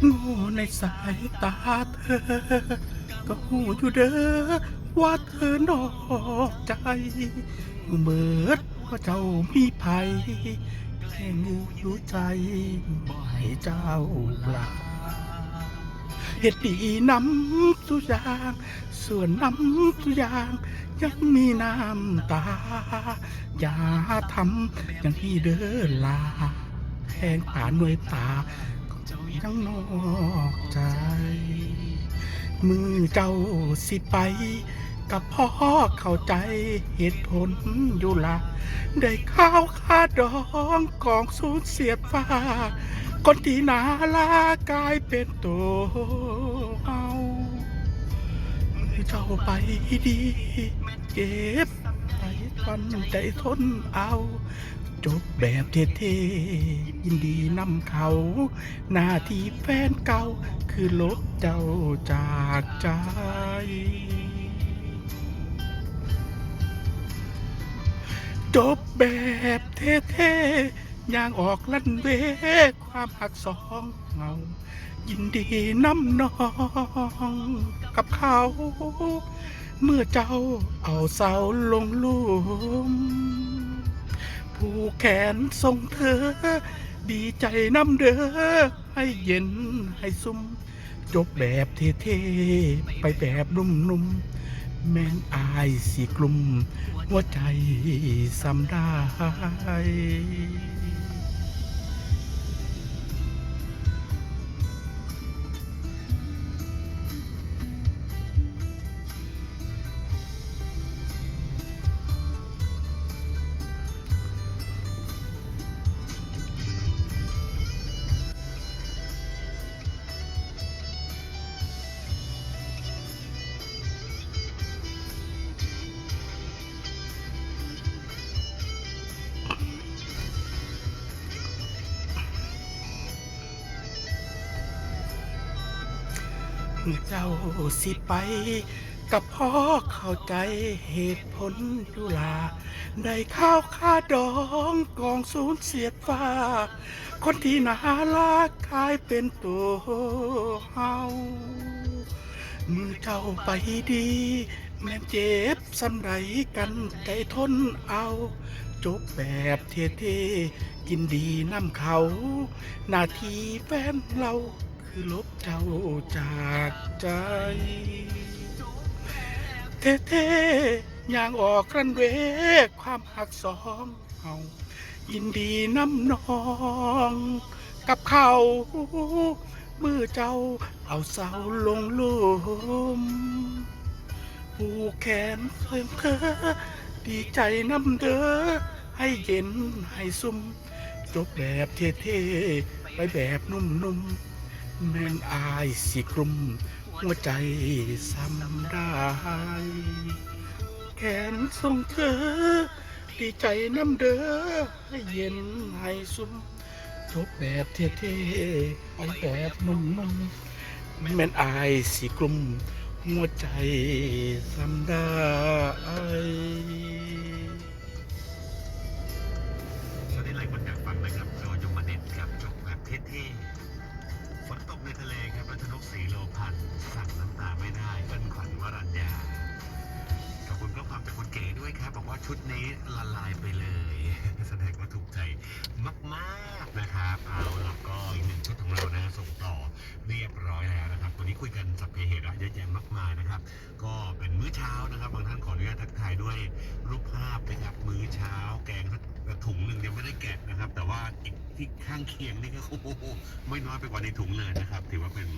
โง่ในสายตาเธอ ก็หูอยู่เด้อว่าเธอนอกใจเมิดว่าเจ้ามีภัยแค่มือรู้ใจบ่ให้เจ้าลาเหตุดีน้ำสุยาง ส่วนน้ำสุยาง ยังมีน้ำตา อย่าทำอย่างที่เดินลาแทงป่าหน่วยตา ยังนอกใจ มือเจ้าสิไป กับพ่อเข้าใจเหตุผลอยู่ละได้ข้าวคาดองกองสูญเสียดฟ้าคนที่นาลากลายเป็นตัวเอามือเจ้าไปดีเก็บ ปฟันใจทนเอา จบแบบเท่ๆยินดีนำเขา หน้าที่แฟนเก่า คือลบเจ้าจากใจจบแบบเท่ๆอย่างออกลั่นเว ความหักสองเงา ยินดีน้ำนองกับเขา เมื่อเจ้าเอาเสาลงลุมผู้แขนทรงเธอ ดีใจน้ำเด้อให้เย็นให้ซุ่มจบแบบเท่ๆไปแบบนุ่มๆ แม่นอายสีกลุ่ม หัวใจซ้ำได้ เจ้าสิไป กับพ่อเข้าใจเหตุผลยุลา ได้ข้าวค่าดองกองสูญเสียดฟ้า คนที่นาลากกลายเป็นตัวเฮามือเจ้าไปดี แม่เจ็บสำไรกันใจทนเอา จบแบบเท่ๆกินดีน้ำเขาหน้าที่แฟนเรา ลบเจ้าจากใจเท่ๆอย่างออกรันเวความหักสองเฮายินดีน้ำนอง กับเขาเมื่อเจ้าเอาเสาลงลุมผู้แขนเพิ่มเธอดีใจน้ำเด้อให้เย็นให้ซุ่มจบแบบเท่ๆไปแบบนุ่มๆ แม่นอายสิกลุ่มหัวใจซ้ำได้แขนส่งเธอ ดีใจน้ำเด้อให้เย็นให้ซุ่มจบแบบเท่ๆไปแบบนุ่มๆแม่นอายสิกลุ่มหัวใจซ้ำได้ นี้ละลายไปเลยแสดงว่าถูกใจมากๆนะครับเอาแล้วก็อีกหนึ่งชุดของเรานะส่งต่อเรียบร้อยแล้วนะครับวันนี้คุยกันสัพเพเหระเยอะแยะมากมายนะครับ ก็เป็นมื้อเช้านะครับบางท่านขออนุญาตทักทายด้วยรูปภาพนะครับมื้อเช้าแกงถุงหนึ่งยังไม่ได้แกะนะครับ แต่ว่าอีกที่ข้างเคียงนี่ก็โอ้โหไม่น้อยไปกว่าในถุงเลยนะครับ ถือว่าเป็น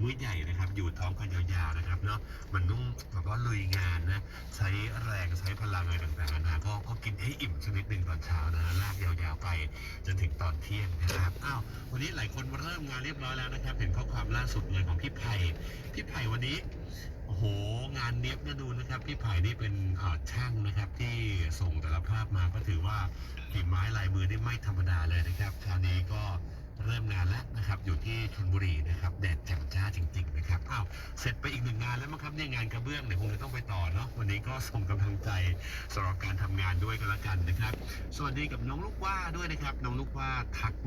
มื้อใหญ่นะครับ อยู่ท้องกันยาวๆนะครับเนาะมันต้องแบบว่าลุยง นะใช้แรงใช้พลังอะไรต่างๆนะก็ก็กินให้อิ่มชนิดหนึ่งตอนเช้านะลากยาวๆไปจนถึงตอนเที่ยงนะครับอ้าววันนี้หลายคนมาเริ่มงานเรียบร้อยแล้วนะครับ เห็นข้อความล่าสุดเลยของพี่ไผ่พี่ไผ่วันนี้โอ้โหงานเนี้ยบนะดูนะครับพี่ไผ่นี่เป็นเอ่อช่างนะครับที่ส่งแต่ละภาพมาก็ถือว่าฝีไม้ลายมือนี่ไม่ธรรมดาเลยนะครับเช้านี้ก็ เริ่มงานแล้วนะครับ อยู่ที่ชลบุรีนะครับแดดแจ่มจ้าจริง ๆ นะครับอ้าวเสร็จไปอีกหนึ่งงานแล้วมั้งครับเนี่ยงานกระเบื้องเดี๋ยวคงจะต้องไปต่อเนาะวันนี้ก็ส่งกำลังใจสำหรับการทำงานด้วยกันละกันนะครับ สวัสดีกับน้องลูกว่าด้วยนะครับ น้องลูกว่าทัก